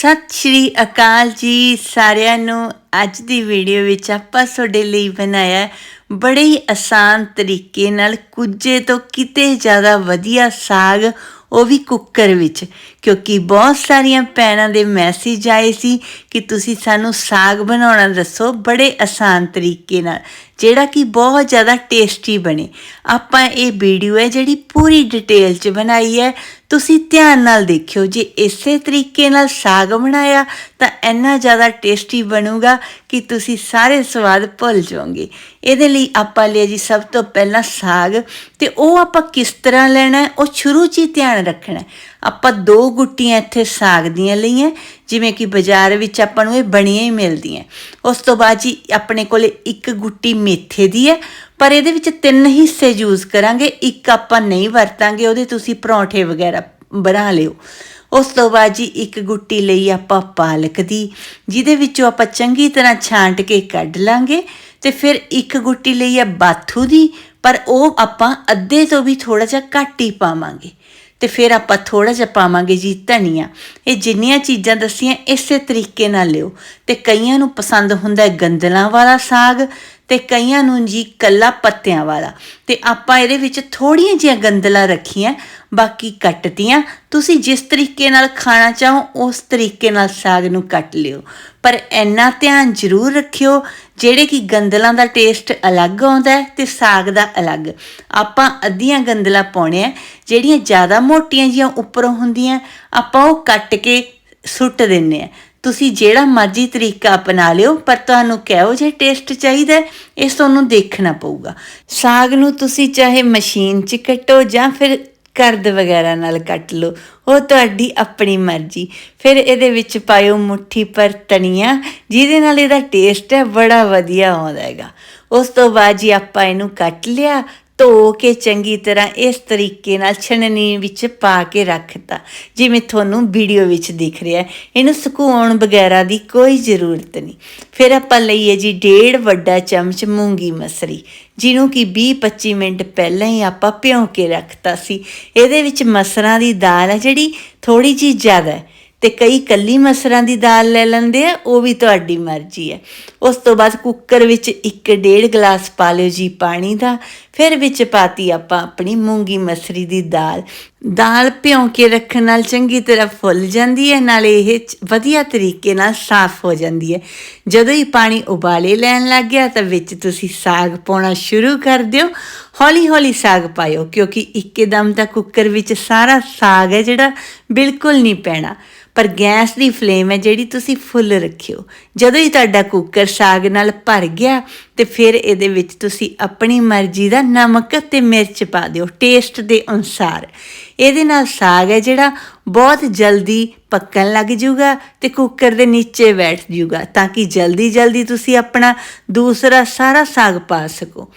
ਸਤਿ ਸ਼੍ਰੀ ਅਕਾਲ ਜੀ ਸਾਰਿਆਂ ਨੂੰ। ਅੱਜ ਦੀ ਵੀਡੀਓ ਵਿੱਚ ਆਪਾਂ ਤੁਹਾਡੇ ਲਈ ਬਣਾਇਆ ਬੜੇ ਹੀ ਆਸਾਨ ਤਰੀਕੇ ਨਾਲ ਕੁਝੇ ਤੋਂ ਕਿਤੇ ਜ਼ਿਆਦਾ ਵਧੀਆ ਸਾਗ, ਉਹ ਵੀ ਕੁੱਕਰ ਵਿੱਚ। ਕਿਉਂਕਿ ਬਹੁਤ ਸਾਰੀਆਂ ਭੈਣਾਂ ਦੇ ਮੈਸੇਜ ਆਏ ਸੀ ਕਿ ਤੁਸੀਂ ਸਾਨੂੰ ਸਾਗ ਬਣਾਉਣਾ ਦੱਸੋ ਬੜੇ ਆਸਾਨ ਤਰੀਕੇ ਨਾਲ, ਜਿਹੜਾ ਕਿ ਬਹੁਤ ਜ਼ਿਆਦਾ ਟੇਸਟੀ ਬਣੇ। ਆਪਾਂ ਇਹ ਵੀਡੀਓ ਹੈ ਜਿਹੜੀ ਪੂਰੀ ਡਿਟੇਲ 'ਚ ਬਣਾਈ ਹੈ। ਤੁਸੀਂ ਧਿਆਨ ਨਾਲ ਦੇਖਿਓ ਜੇ ਇਸੇ ਤਰੀਕੇ ਨਾਲ ਸਾਗ ਬਣਾਇਆ ਤਾਂ ਇੰਨਾ ਜ਼ਿਆਦਾ ਟੇਸਟੀ ਬਣੂਗਾ ਕਿ ਤੁਸੀਂ ਸਾਰੇ ਸਵਾਦ ਭੁੱਲ ਜਾਓਗੇ। ਇਹਦੇ ਲਈ ਆਪਾਂ ਲਿਆ ਜੀ ਸਭ ਤੋਂ ਪਹਿਲਾਂ ਸਾਗ ਤੇ ਉਹ ਆਪਾਂ ਕਿਸ ਤਰ੍ਹਾਂ ਲੈਣਾ, ਉਹ ਸ਼ੁਰੂ 'ਚ ਹੀ ਧਿਆਨ ਰੱਖਣਾ। ਆਪਾਂ ਦੋ ਗੁੱਟੀਆਂ ਇੱਥੇ ਸਾਗ ਦੀਆਂ ਲਈਆਂ, ਜਿਵੇਂ ਕਿ ਬਾਜ਼ਾਰ ਵਿੱਚ ਆਪਾਂ ਨੂੰ ਇਹ ਬਣੀਆਂ ਹੀ ਮਿਲਦੀਆਂ। ਉਸ ਤੋਂ ਬਾਅਦ ਜੀ ਆਪਣੇ ਕੋਲੇ ਇੱਕ ਗੁੱਟੀ ਮੇਥੇ ਦੀ ਹੈ, ਪਰ ਇਹਦੇ ਵਿੱਚ ਤਿੰਨ ਹਿੱਸੇ ਯੂਜ਼ ਕਰਾਂਗੇ, ਇੱਕ ਆਪਾਂ ਨਹੀਂ ਵਰਤਾਂਗੇ, ਉਹਦੇ ਤੁਸੀਂ ਪਰੌਂਠੇ ਵਗੈਰਾ ਬਣਾ ਲਿਓ। ਉਸ ਤੋਂ ਬਾਅਦ ਜੀ ਇੱਕ ਗੁੱਟੀ ਲਈ ਆਪਾਂ ਪਾਲਕ ਦੀ, ਜਿਹਦੇ ਵਿੱਚੋਂ ਆਪਾਂ ਚੰਗੀ ਤਰ੍ਹਾਂ ਛਾਂਟ ਕੇ ਕੱਢ ਲਾਂਗੇ ਤੇ ਫਿਰ ਇੱਕ ਗੁੱਟੀ ਲਈ ਹੈ ਬਾਥੂ ਦੀ, ਪਰ ਉਹ ਆਪਾਂ ਅੱਧੇ ਤੋਂ ਵੀ ਥੋੜਾ ਜਿਹਾ ਘੱਟ ਹੀ ਪਾਵਾਂਗੇ। ਤੇ ਫਿਰ ਆਪਾਂ ਥੋੜਾ ਜਿਹਾ ਪਾਵਾਂਗੇ ਜੀ ਧਨੀਆ। ਇਹ ਜਿੰਨੀਆਂ ਚੀਜ਼ਾਂ ਦੱਸੀਆਂ, ਇਸੇ ਤਰੀਕੇ ਨਾਲ ਲਿਓ। ਤੇ ਕਈਆਂ ਨੂੰ ਪਸੰਦ ਹੁੰਦਾ ਹੈ ਗੰਦਲਾਂ ਵਾਲਾ ਸਾਗ ਤੇ ਕਈਆਂ ਨੂੰ ਜੀ ਕੱਲਾ ਪੱਤਿਆਂ ਵਾਲਾ। ਤੇ ਆਪਾਂ ਇਹਦੇ ਵਿੱਚ ਥੋੜੀਆਂ ਜਿਹੀਆਂ ਗੰਦਲਾਂ ਰੱਖੀਆਂ, ਬਾਕੀ ਕੱਟਤੀਆਂ। ਤੁਸੀਂ ਜਿਸ ਤਰੀਕੇ ਨਾਲ ਖਾਣਾ ਚਾਹੋ, ਉਸ ਤਰੀਕੇ ਨਾਲ ਸਾਗ ਨੂੰ ਕੱਟ ਲਿਓ। ਪਰ ਇੰਨਾ ਧਿਆਨ ਜ਼ਰੂਰ ਰੱਖਿਓ, ਜਿਹੜੇ ਕਿ ਗੰਦਲਾਂ ਦਾ ਟੇਸਟ ਅਲੱਗ ਆਉਂਦਾ ਹੈ ਤੇ ਸਾਗ ਦਾ ਅਲੱਗ। ਆਪਾਂ ਅੱਧੀਆਂ ਗੰਦਲਾਂ ਪਾਉਣੇ ਆ ਜਿਹੜੀਆਂ ਜ਼ਿਆਦਾ ਮੋਟੀਆਂ ਜੀਆਂ ਉੱਪਰੋਂ ਹੁੰਦੀਆਂ, ਆਪਾਂ ਉਹ ਕੱਟ ਕੇ ਸੁੱਟ ਦਿੰਨੇ ਆ ਤੁਸੀਂ ਜਿਹੜਾ ਮਰਜ਼ੀ ਤਰੀਕਾ ਅਪਣਾ ਲਿਓ, ਪਰ ਤੁਹਾਨੂੰ ਕਿਹੋ ਜਿਹਾ ਟੇਸਟ ਚਾਹੀਦਾ ਇਹ ਤੁਹਾਨੂੰ ਦੇਖਣਾ ਪਊਗਾ। ਸਾਗ ਨੂੰ ਤੁਸੀਂ ਚਾਹੇ ਮਸ਼ੀਨ 'ਚ ਕੱਟੋ ਜਾਂ ਫਿਰ ਕਰਦ ਵਗੈਰਾ ਨਾਲ ਕੱਟ ਲਓ, ਉਹ ਤੁਹਾਡੀ ਆਪਣੀ ਮਰਜ਼ੀ। ਫਿਰ ਇਹਦੇ ਵਿੱਚ ਪਾਇਓ ਮੁੱਠੀ ਪਰ ਧਨੀਆ, ਜਿਹਦੇ ਨਾਲ ਇਹਦਾ ਟੇਸਟ ਹੈ, ਬੜਾ ਵਧੀਆ ਆਉਂਦਾ ਹੈਗਾ। ਉਸ ਤੋਂ ਬਾਅਦ ਜੀ ਆਪਾਂ ਇਹਨੂੰ ਕੱਟ ਲਿਆ ਧੋ ਕੇ ਚੰਗੀ ਤਰ੍ਹਾਂ ਇਸ ਤਰੀਕੇ ਨਾਲ ਛਣਨੀ ਵਿੱਚ ਪਾ ਕੇ ਰੱਖਤਾ, ਜਿਵੇਂ ਤੁਹਾਨੂੰ ਵੀਡੀਓ ਵਿੱਚ ਦਿਖ ਰਿਹਾ ਹੈ। ਇਹਨੂੰ ਸੁਕਾਉਣ ਵਗੈਰਾ ਦੀ ਕੋਈ ਜ਼ਰੂਰਤ ਨਹੀਂ। ਫਿਰ ਆਪਾਂ ਲਈਏ ਜੀ ਡੇਢ ਵੱਡਾ ਚਮਚ ਮੂੰਗੀ ਮਸਰੀ, ਜਿਹਨੂੰ ਕਿ 20-25 ਮਿੰਟ ਪਹਿਲਾਂ ਹੀ ਆਪਾਂ ਭਿਉਂ ਕੇ ਰੱਖਤਾ ਸੀ। ਇਹਦੇ ਵਿੱਚ ਮਸਰਾਂ ਦੀ ਦਾਲ ਹੈ ਜਿਹੜੀ ਥੋੜੀ ਜਿਹੀ ਜ਼ਿਆਦਾ ਹੈ। ਤੇ ਕਈ ਕੱਲੀ ਮਸਰਾਂ ਦੀ ਦਾਲ ਲੈ ਲੈਂਦੇ ਆ, ਉਹ ਵੀ ਤੁਹਾਡੀ ਮਰਜ਼ੀ ਹੈ ਉਸ ਤੋਂ ਬਾਅਦ ਕੁੱਕਰ ਵਿੱਚ ਇੱਕ ਡੇਢ ਗਲਾਸ ਪਾ ਲਿਓ ਜੀ ਪਾਣੀ ਦਾ, ਫਿਰ ਵਿੱਚ ਪਾਤੀ ਆਪਾਂ ਆਪਣੀ ਮੂੰਗੀ ਮਸਰੀ ਦੀ ਦਾਲ। ਦਾਲ ਭਿਉਂ ਕੇ ਰੱਖਣ ਨਾਲ ਚੰਗੀ ਤਰ੍ਹਾਂ ਫੁੱਲ ਜਾਂਦੀ ਹੈ, ਨਾਲੇ ਇਹ ਵਧੀਆ ਤਰੀਕੇ ਨਾਲ ਸਾਫ਼ ਹੋ ਜਾਂਦੀ ਹੈ। ਜਦੋਂ ਹੀ ਪਾਣੀ ਉਬਾਲੇ ਲੈਣ ਲੱਗ ਗਿਆ, ਤਾਂ ਵਿੱਚ ਤੁਸੀਂ ਸਾਗ ਪਾਉਣਾ ਸ਼ੁਰੂ ਕਰ ਦਿਓ। ਹੌਲੀ ਹੌਲੀ ਸਾਗ ਪਾਇਓ, ਕਿਉਂਕਿ ਇੱਕਦਮ ਤਾਂ ਕੁੱਕਰ ਵਿੱਚ ਸਾਰਾ ਸਾਗ ਹੈ ਜਿਹੜਾ ਬਿਲਕੁਲ ਨਹੀਂ ਪੈਣਾ। ਪਰ ਗੈਸ ਦੀ ਫਲੇਮ ਹੈ ਜਿਹੜੀ ਤੁਸੀਂ ਫੁੱਲ ਰੱਖਿਓ। ਜਦੋਂ ਹੀ ਤੁਹਾਡਾ ਕੁੱਕਰ ਸਾਗ ਨਾਲ ਭਰ ਗਿਆ ਤੇ ਫਿਰ ਇਹਦੇ ਵਿੱਚ ਤੁਸੀਂ ਆਪਣੀ ਮਰਜ਼ੀ ਦਾ ਨਮਕ ਤੇ ਮਿਰਚ ਪਾ ਦਿਓ ਟੇਸਟ ਦੇ ਅਨੁਸਾਰ। ਇਹਦੇ ਨਾਲ ਸਾਗ ਹੈ ਜਿਹੜਾ ਬਹੁਤ ਜਲਦੀ ਪੱਕਣ ਲੱਗ ਜਾਊਗਾ ਤੇ ਕੁੱਕਰ ਦੇ ਨੀਚੇ ਬੈਠ ਜਾਊਗਾ, ਤਾਂ ਕਿ ਜਲਦੀ ਜਲਦੀ ਤੁਸੀਂ ਆਪਣਾ ਦੂਸਰਾ ਸਾਰਾ ਸਾਗ ਪਾ ਸਕੋ।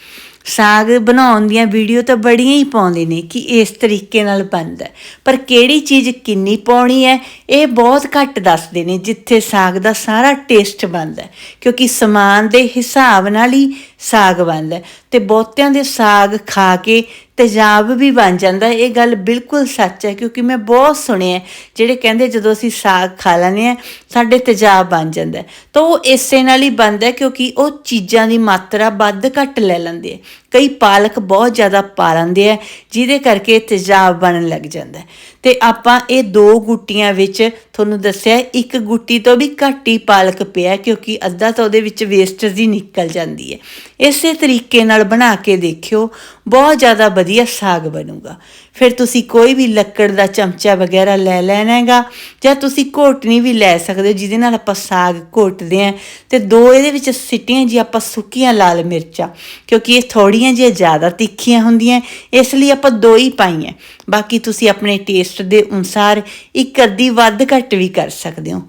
ਸਾਗ ਬਣਾਉਣ ਦੀਆਂ ਵੀਡੀਓ ਤਾਂ ਬੜੀਆਂ ਹੀ ਪਾਉਂਦੇ ਨੇ ਕਿ ਇਸ ਤਰੀਕੇ ਨਾਲ ਬਣਦਾ ਪਰ ਕਿਹੜੀ ਚੀਜ਼ ਕਿੰਨੀ ਪਾਉਣੀ ਹੈ, ਇਹ ਬਹੁਤ ਘੱਟ ਦੱਸਦੇ ਨੇ, ਜਿੱਥੇ ਸਾਗ ਦਾ ਸਾਰਾ ਟੇਸਟ ਬਣਦਾ ਕਿਉਂਕਿ ਸਮਾਨ ਦੇ ਹਿਸਾਬ ਨਾਲ ਹੀ ਸਾਗ ਬਣਦਾ ਹੈ ਤੇ ਬਹੁਤਿਆਂ ਦੇ ਸਾਗ ਖਾ ਕੇ ਤੇਜ਼ਾਬ ਵੀ ਬਣ ਜਾਂਦਾ ਇਹ ਗੱਲ ਬਿਲਕੁਲ ਸੱਚ ਹੈ ਕਿਉਂਕਿ ਮੈਂ ਬਹੁਤ ਸੁਣਿਆ ਜਿਹੜੇ ਕਹਿੰਦੇ ਜਦੋਂ ਅਸੀਂ ਸਾਗ ਖਾ ਲੈਂਦੇ ਆ ਸਾਡੇ ਤੇਜ਼ਾਬ ਬਣ ਜਾਂਦਾ ਤਾਂ ਉਹ ਇਸੇ ਨਾਲ ਹੀ ਬਣਦਾ ਕਿਉਂਕਿ ਉਹ ਚੀਜ਼ਾਂ ਦੀ ਮਾਤਰਾ ਵੱਧ ਘੱਟ ਲੈ ਲੈਂਦੇ ਆ ਕਈ ਪਾਲਕ ਬਹੁਤ ਜ਼ਿਆਦਾ ਪਾ ਲੈਂਦੇ ਆ, ਜਿਹਦੇ ਕਰਕੇ ਤੇਜ਼ਾਬ ਬਣਨ ਲੱਗ ਜਾਂਦਾ ਹੈ। ਤੇ ਆਪਾਂ ਇਹ ਦੋ ਗੁੱਟੀਆਂ ਵਿੱਚ ਤੁਹਾਨੂੰ ਦੱਸਿਆ, ਇੱਕ ਗੁੱਟੀ ਤੋਂ ਵੀ ਘੱਟ ਹੀ ਪਾਲਕ ਪਿਆ ਕਿਉਂਕਿ ਅੱਧਾ ਤਾਂ ਉਹਦੇ ਵਿੱਚ ਵੇਸਟੇਜ ਹੀ ਨਿਕਲ ਜਾਂਦੀ ਹੈ ਇਸੇ ਤਰੀਕੇ ਨਾਲ ਬਣਾ ਕੇ ਦੇਖਿਓ, ਬਹੁਤ ਜ਼ਿਆਦਾ ਵਧੀਆ ਸਾਗ ਬਣੂਗਾ ਫਿਰ ਤੁਸੀਂ ਕੋਈ ਵੀ ਲੱਕੜ ਦਾ ਚਮਚਾ ਵਗੈਰਾ ਲੈ ਲੈਣਾ ਹੈਗਾ, ਜਾਂ ਤੁਸੀਂ ਘੋਟਣੀ ਵੀ ਲੈ ਸਕਦੇ ਹੋ, ਜਿਹਦੇ ਨਾਲ ਆਪਾਂ ਸਾਗ ਘੋਟਦੇ ਆਂ ਤੇ ਦੋ ਇਹਦੇ ਵਿੱਚ ਸਿੱਟੀਆਂ ਜੀ, ਆਪਾਂ ਸੁੱਕੀਆਂ ਲਾਲ ਮਿਰਚਾਂ, ਕਿਉਂਕਿ ਇਹ ਥੋੜੀਆਂ ਜਿਹੀਆਂ ਜ਼ਿਆਦਾ ਤਿੱਖੀਆਂ ਹੁੰਦੀਆਂ, ਇਸ ਲਈ ਆਪਾਂ ਦੋ ਹੀ ਪਾਈਆਂ। ਬਾਕੀ ਤੁਸੀਂ ਆਪਣੇ ਟੇਸਟ ਦੇ ਅਨੁਸਾਰ ਇੱਕ ਅੱਧੀ ਵੱਧ ਘੱਟ ਵੀ ਕਰ ਸਕਦੇ ਹੋ।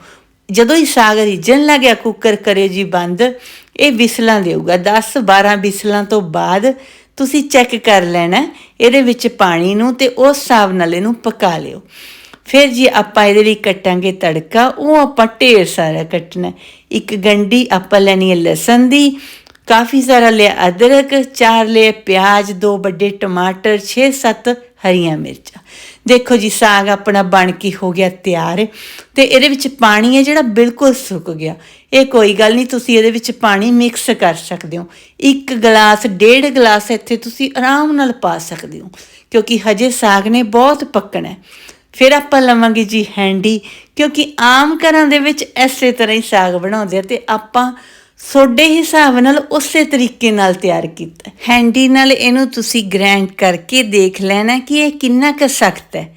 ਜਦੋਂ ਹੀ ਸਾਗ ਰਿੱਝਣ ਲੱਗਿਆ ਕੁੱਕਰ ਕਰੇ ਜੀ ਬੰਦ, ਇਹ ਵਿਸਲਾਂ ਦੇਊਗਾ। 10 12 ਵਿਸਲਾਂ ਤੋਂ ਬਾਅਦ ਤੁਸੀਂ ਚੈੱਕ ਕਰ ਲੈਣਾ, ਇਹਦੇ ਵਿੱਚ ਪਾਣੀ ਨੂੰ ਤੇ ਉਸ ਹਿਸਾਬ ਨਾਲ ਇਹਨੂੰ ਪਕਾ ਲਿਓ। ਫਿਰ ਜੇ ਆਪਾਂ ਇਹਦੇ ਲਈ ਕੱਟਾਂਗੇ ਤੜਕਾ, ਉਹ ਆਪਾਂ ਢੇਰ ਸਾਰਾ ਕੱਟਣਾ। ਇੱਕ ਗੰਢੀ ਆਪਾਂ ਲੈਣੀ ਹੈ ਲਸਣ ਦੀ, ਕਾਫੀ ਸਾਰਾ ਲਿਆ ਅਦਰਕ, ਚਾਰ ਲਿਆ ਪਿਆਜ਼, ਦੋ ਵੱਡੇ ਟਮਾਟਰ 6-7 ਹਰੀਆਂ ਮਿਰਚਾਂ। ਦੇਖੋ ਜੀ, ਸਾਗ ਆਪਣਾ ਬਣ ਕੇ ਹੋ ਗਿਆ ਤਿਆਰ ਤੇ ਇਹਦੇ ਵਿੱਚ ਪਾਣੀ ਹੈ ਜਿਹੜਾ ਬਿਲਕੁਲ ਸੁੱਕ ਗਿਆ। ਇਹ ਕੋਈ ਗੱਲ ਨਹੀਂ, ਤੁਸੀਂ ਇਹਦੇ ਵਿੱਚ ਪਾਣੀ ਮਿਕਸ ਕਰ ਸਕਦੇ ਹੋ। ਇੱਕ ਗਲਾਸ, ਡੇਢ ਗਲਾਸ ਇੱਥੇ ਤੁਸੀਂ ਆਰਾਮ ਨਾਲ ਪਾ ਸਕਦੇ ਹੋ, ਕਿਉਂਕਿ ਹਜੇ ਸਾਗ ਨੇ ਬਹੁਤ ਪੱਕਣਾ ਹੈ। ਫਿਰ ਆਪਾਂ ਲਵਾਂਗੇ ਜੀ ਹੈਂਡੀ ਕਿਉਂਕਿ ਆਮ ਘਰਾਂ ਦੇ ਵਿੱਚ ਐਸੇ ਤਰ੍ਹਾਂ ਹੀ ਸਾਗ ਬਣਾਉਂਦੇ ਆ ਤੇ ਆਪਾਂ ਸੋਡੇ ਹਿਸਾਬ ਨਾਲ ਉਸੇ ਤਰੀਕੇ ਨਾਲ ਤਿਆਰ ਕੀਤਾ। ਹੈਂਡੀ ਨਾਲ ਇਹਨੂੰ ਤੁਸੀਂ ਗ੍ਰਾਈਂਡ ਕਰਕੇ ਦੇਖ ਲੈਣਾ ਕਿ ਇਹ ਕਿੰਨਾ ਕੁ ਸਖਤ ਹੈ।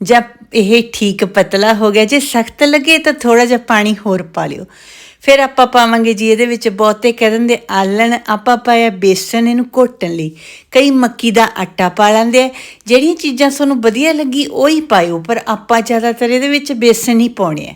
ਜਦ ਇਹ ਠੀਕ ਪਤਲਾ ਹੋ ਗਿਆ, ਜੇ ਸਖਤ ਲੱਗੇ ਤਾਂ ਥੋੜਾ ਜਿਹਾ ਪਾਣੀ ਹੋਰ ਪਾ ਲਿਓ। ਫਿਰ ਆਪਾਂ ਪਾਵਾਂਗੇ ਜੀ, ਇਹਦੇ ਵਿੱਚ ਬਹੁਤੇ ਕਹਿ ਦਿੰਦੇ ਆਲਣ, ਆਪਾਂ ਪਾਇਆ ਬੇਸਣ ਇਹਨੂੰ ਘੋਟਣ ਲਈ। ਕਈ ਮੱਕੀ ਦਾ ਆਟਾ ਪਾ ਲੈਂਦੇ ਆ। ਜਿਹੜੀਆਂ ਚੀਜ਼ਾਂ ਤੁਹਾਨੂੰ ਵਧੀਆ ਲੱਗੀ, ਉਹ ਹੀ ਪਾਇਓ, ਪਰ ਆਪਾਂ ਜ਼ਿਆਦਾਤਰ ਇਹਦੇ ਵਿੱਚ ਬੇਸਣ ਹੀ ਪਾਉਣੇ ਆ।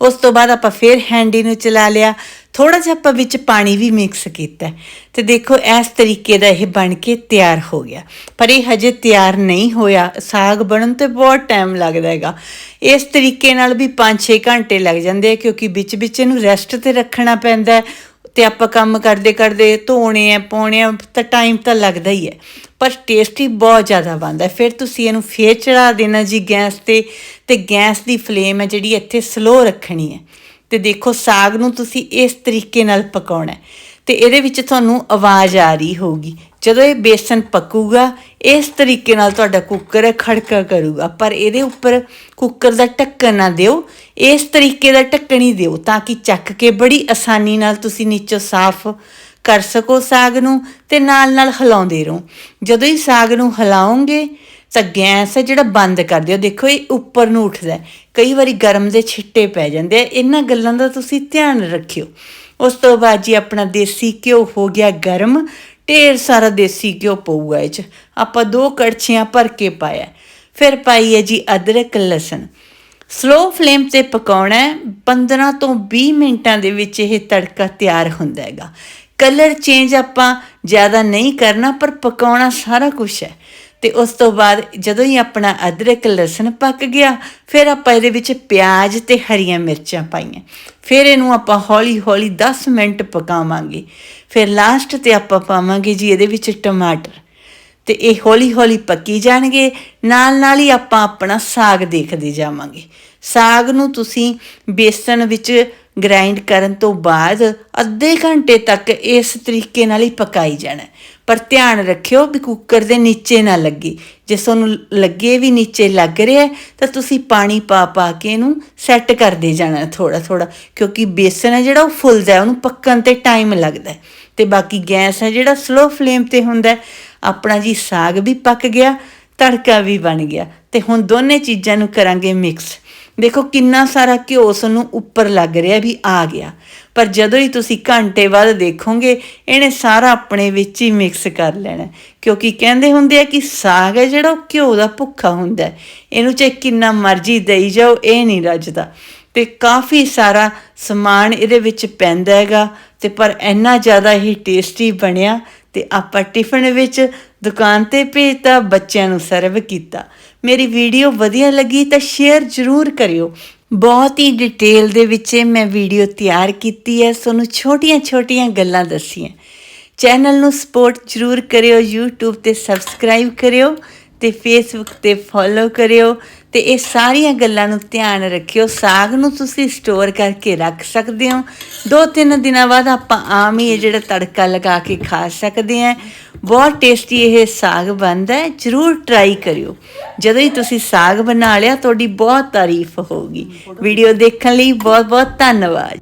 ਉਸ ਤੋਂ ਬਾਅਦ ਆਪਾਂ ਫਿਰ ਹੈਂਡੀ ਨੂੰ ਚਲਾ ਲਿਆ। ਥੋੜਾ ਜਿਹਾ ਆਪਾਂ ਵਿੱਚ ਪਾਣੀ ਵੀ ਮਿਕਸ ਕੀਤਾ ਹੈ। ਤੇ ਦੇਖੋ, ਇਸ ਤਰੀਕੇ ਦਾ ਇਹ ਬਣ ਕੇ ਤਿਆਰ ਹੋ ਗਿਆ। ਪਰ ਇਹ ਹਜੇ ਤਿਆਰ ਨਹੀਂ ਹੋਇਆ। ਸਾਗ ਬਣਨ ਤੇ ਬਹੁਤ ਟਾਈਮ ਲੱਗਦਾ ਹੈਗਾ। ਇਸ ਤਰੀਕੇ ਨਾਲ ਵੀ 5-6 ਘੰਟੇ ਲੱਗ ਜਾਂਦੇ ਆ, ਕਿਉਂਕਿ ਵਿੱਚ ਵਿੱਚ ਇਹਨੂੰ ਰੈਸਟ ਤੇ ਰੱਖਣਾ ਪੈਂਦਾ ਹੈ। ਤੇ ਆਪਾਂ ਕੰਮ ਕਰਦੇ ਕਰਦੇ ਧੋਣੇ ਆ, ਪਾਉਣੇ ਆ, ਤਾਂ ਟਾਈਮ ਤਾਂ ਲੱਗਦਾ ਹੀ ਹੈ। ਪਰ ਟੇਸਟੀ ਬਹੁਤ ਜ਼ਿਆਦਾ ਬਣਦਾ ਫਿਰ ਤੁਸੀਂ ਇਹਨੂੰ ਫੇਰ ਚੜਾ ਦੇਣਾ ਜੀ ਗੈਸ ਤੇ। ਤੇ ਗੈਸ ਦੀ ਫਲੇਮ ਹੈ ਜਿਹੜੀ ਇੱਥੇ ਸਲੋ ਰੱਖਣੀ ਹੈ। ਤੇ ਦੇਖੋ ਸਾਗ ਨੂੰ ਤੁਸੀਂ ਇਸ ਤਰੀਕੇ ਨਾਲ ਪਕਾਉਣਾ ਹੈ। ਤੇ ਇਹਦੇ ਵਿੱਚ ਤੁਹਾਨੂੰ ਆਵਾਜ਼ ਆ ਰਹੀ ਹੋਊਗੀ। ਜਦੋਂ ਇਹ ਬੇਸਨ ਪੱਕੂਗਾ, ਇਸ ਤਰੀਕੇ ਨਾਲ ਤੁਹਾਡਾ ਕੁੱਕਰ ਖੜਕਾ ਕਰੂਗਾ। ਪਰ ਇਹਦੇ ਉੱਪਰ ਕੁੱਕਰ ਦਾ ਢੱਕਣ ਨਾ ਦਿਓ। ਇਸ ਤਰੀਕੇ ਦਾ ਢੱਕਣ ਹੀ ਦਿਓ ਤਾਂ ਕਿ ਚੱਕ ਕੇ ਬੜੀ ਆਸਾਨੀ ਨਾਲ ਤੁਸੀਂ ਨੀਚੋਂ ਸਾਫ਼ ਕਰ ਸਕੋ ਸਾਗ ਨੂੰ ਤੇ ਨਾਲ ਨਾਲ ਹਿਲਾਉਂਦੇ ਰਹੋ। ਜਦੋਂ ਹੀ ਸਾਗ ਨੂੰ ਹਿਲਾਓਗੇ ਤਾਂ ਗੈਸ ਹੈ ਜਿਹੜਾ ਬੰਦ ਕਰ ਦਿਓ ਦੇਖੋ, ਇਹ ਉੱਪਰ ਨੂੰ ਉੱਠਦਾ ਕਈ ਵਾਰੀ ਗਰਮ ਦੇ ਛਿੱਟੇ ਪੈ ਜਾਂਦੇ ਆ। ਇਹਨਾਂ ਗੱਲਾਂ ਦਾ ਤੁਸੀਂ ਧਿਆਨ ਰੱਖਿਓ। ਉਸ ਤੋਂ ਬਾਅਦ ਜੀ ਆਪਣਾ ਦੇਸੀ ਘਿਓ ਹੋ ਗਿਆ ਗਰਮ। ਢੇਰ ਸਾਰਾ ਦੇਸੀ ਘਿਓ ਪਊਗਾ ਇਹ ਚ। ਆਪਾਂ ਦੋ ਕੜਛੀਆਂ ਭਰ ਕੇ ਪਾਇਆ ਫਿਰ ਪਾਈ ਹੈ ਜੀ ਅਦਰਕ, ਲਸਣ। ਸਲੋ ਫਲੇਮ ਤੇ ਪਕਾਉਣਾ ਹੈ। 15 ਤੋਂ 20 ਮਿੰਟਾਂ ਦੇ ਵਿੱਚ ਇਹ ਤੜਕਾ ਤਿਆਰ ਹੁੰਦਾ ਹੈਗਾ। ਕਲਰ ਚੇਂਜ ਆਪਾਂ ਜ਼ਿਆਦਾ ਨਹੀਂ ਕਰਨਾ, ਪਰ ਪਕਾਉਣਾ ਸਾਰਾ ਕੁਝ ਹੈ। ਤੇ ਉਸ ਤੋਂ ਬਾਅਦ ਜਦੋਂ ਹੀ ਆਪਣਾ ਅਦਰਕ, ਲਸਣ ਪੱਕ ਗਿਆ, ਫਿਰ ਆਪਾਂ ਇਹਦੇ ਵਿੱਚ ਪਿਆਜ਼ ਤੇ ਹਰੀਆਂ ਮਿਰਚਾਂ ਪਾਈਆਂ। ਫਿਰ ਇਹਨੂੰ ਆਪਾਂ ਹੌਲੀ ਹੌਲੀ 10 ਮਿੰਟ ਪਕਾਵਾਂਗੇ। ਫਿਰ ਲਾਸਟ ਤੇ ਆਪਾਂ ਪਾਵਾਂਗੇ ਜੀ ਇਹਦੇ ਵਿੱਚ ਟਮਾਟਰ। ਤੇ ਇਹ ਹੌਲੀ ਹੌਲੀ ਪੱਕੀ ਜਾਣਗੇ ਨਾਲ ਨਾਲ ਹੀ ਆਪਾਂ ਆਪਣਾ ਸਾਗ ਦੇਖਦੇ ਜਾਵਾਂਗੇ। ਸਾਗ ਨੂੰ ਤੁਸੀਂ ਬੇਸਣ ਵਿੱਚ ਗ੍ਰਾਈਂਡ ਕਰਨ ਤੋਂ ਬਾਅਦ ਅੱਧੇ ਘੰਟੇ ਤੱਕ ਇਸ ਤਰੀਕੇ ਨਾਲ ਹੀ ਪਕਾਈ ਜਾਣਾ। ਪਰ ਧਿਆਨ ਰੱਖਿਓ ਵੀ ਕੁੱਕਰ ਦੇ ਨੀਚੇ ਨਾ ਲੱਗੇ। ਜੇ ਤੁਹਾਨੂੰ ਲੱਗੇ ਵੀ ਨੀਚੇ ਲੱਗ ਰਿਹਾ ਤਾਂ ਤੁਸੀਂ ਪਾਣੀ ਪਾ ਪਾ ਕੇ ਇਹਨੂੰ ਸੈੱਟ ਕਰਦੇ ਜਾਣਾ ਥੋੜਾ ਥੋੜਾ ਕਿਉਂਕਿ ਬੇਸਨ ਹੈ ਜਿਹੜਾ ਉਹ ਫੁੱਲਦਾ ਹੈ, ਉਹਨੂੰ ਪੱਕਣ ਤੇ ਟਾਈਮ ਲੱਗਦਾ ਹੈ। ਤੇ ਬਾਕੀ ਗੈਸ ਹੈ ਜਿਹੜਾ ਸਲੋ ਫਲੇਮ ਤੇ ਹੁੰਦਾ ਆਪਣਾ ਜੀ ਸਾਗ ਵੀ ਪੱਕ ਗਿਆ, ਤੜਕਾ ਵੀ ਬਣ ਗਿਆ। ਤੇ ਹੁਣ ਦੋਨੇ ਚੀਜ਼ਾਂ ਨੂੰ ਕਰਾਂਗੇ ਮਿਕਸ ਦੇਖੋ ਕਿੰਨਾ ਸਾਰਾ ਘਿਓ ਸਾਨੂੰ ਉੱਪਰ ਲੱਗ ਰਿਹਾ ਵੀ ਆ ਗਿਆ। ਪਰ ਜਦੋਂ ਹੀ ਤੁਸੀਂ ਘੰਟੇ ਬਾਅਦ ਦੇਖੋਗੇ, ਇਹਨੇ ਸਾਰਾ ਆਪਣੇ ਵਿੱਚ ਹੀ ਮਿਕਸ ਕਰ ਲੈਣਾ। ਕਿਉਂਕਿ ਕਹਿੰਦੇ ਹੁੰਦੇ ਆ ਕਿ ਸਾਗ ਹੈ ਜਿਹੜਾ ਉਹ ਘਿਓ ਦਾ ਭੁੱਖਾ ਹੁੰਦਾ ਇਹਨੂੰ ਚਾਹੇ ਕਿੰਨਾ ਮਰਜ਼ੀ ਦੇਈ ਜਾਓ, ਇਹ ਨਹੀਂ ਰੱਜਦਾ। ਤੇ ਕਾਫੀ ਸਾਰਾ ਸਮਾਨ ਇਹਦੇ ਵਿੱਚ ਪੈਂਦਾ ਹੈਗਾ ਤੇ ਪਰ ਇੰਨਾ ਜ਼ਿਆਦਾ ਹੀ ਟੇਸਟੀ ਬਣਿਆ ਤੇ ਆਪਾਂ ਟਿਫਨ ਵਿੱਚ ਦੁਕਾਨ ਤੇ ਭੇਜਤਾ, ਬੱਚਿਆਂ ਨੂੰ ਸਰਵ ਕੀਤਾ। ਮੇਰੀ ਵੀਡੀਓ ਵਧੀਆ ਲੱਗੀ ਤਾਂ ਸ਼ੇਅਰ ਜ਼ਰੂਰ ਕਰਿਓ। ਬਹੁਤ ਹੀ ਡਿਟੇਲ ਦੇ ਵਿੱਚ ਮੈਂ ਵੀਡੀਓ ਤਿਆਰ ਕੀਤੀ ਹੈ, ਤੁਹਾਨੂੰ ਛੋਟੀਆਂ-ਛੋਟੀਆਂ ਗੱਲਾਂ ਦੱਸੀਆਂ। ਚੈਨਲ ਨੂੰ ਸਪੋਰਟ ਜ਼ਰੂਰ ਕਰਿਓ, YouTube ਤੇ ਸਬਸਕ੍ਰਾਈਬ ਕਰਿਓ। ਤੇ Facebook ਤੇ ਫੋਲੋ ਕਰਿਓ ਤੇ ਇਹ ਸਾਰੀਆਂ ਗੱਲਾਂ ਨੂੰ ਧਿਆਨ ਰੱਖਿਓ। ਸਾਗ ਨੂੰ ਤੁਸੀਂ ਸਟੋਰ ਕਰਕੇ ਰੱਖ ਸਕਦੇ ਹੋ। ਦੋ ਤਿੰਨ ਦਿਨਾਂ ਬਾਅਦ ਆਪਾਂ ਆਮ ਹੀ ਇਹ ਜਿਹੜਾ ਤੜਕਾ ਲਗਾ ਕੇ ਖਾ ਸਕਦੇ ਹਾਂ। ਬਹੁਤ ਟੇਸਟੀ ਇਹ ਸਾਗ ਬਣਦਾ ਹੈ। ਜਰੂਰ ਟਰਾਈ ਕਰਿਓ। ਜਦੋਂ ਹੀ ਤੁਸੀਂ ਸਾਗ ਬਣਾ ਲਿਆ ਤੁਹਾਡੀ ਬਹੁਤ ਤਾਰੀਫ ਹੋਊਗੀ। ਵੀਡੀਓ ਦੇਖਣ ਲਈ ਬਹੁਤ ਬਹੁਤ ਧੰਨਵਾਦ।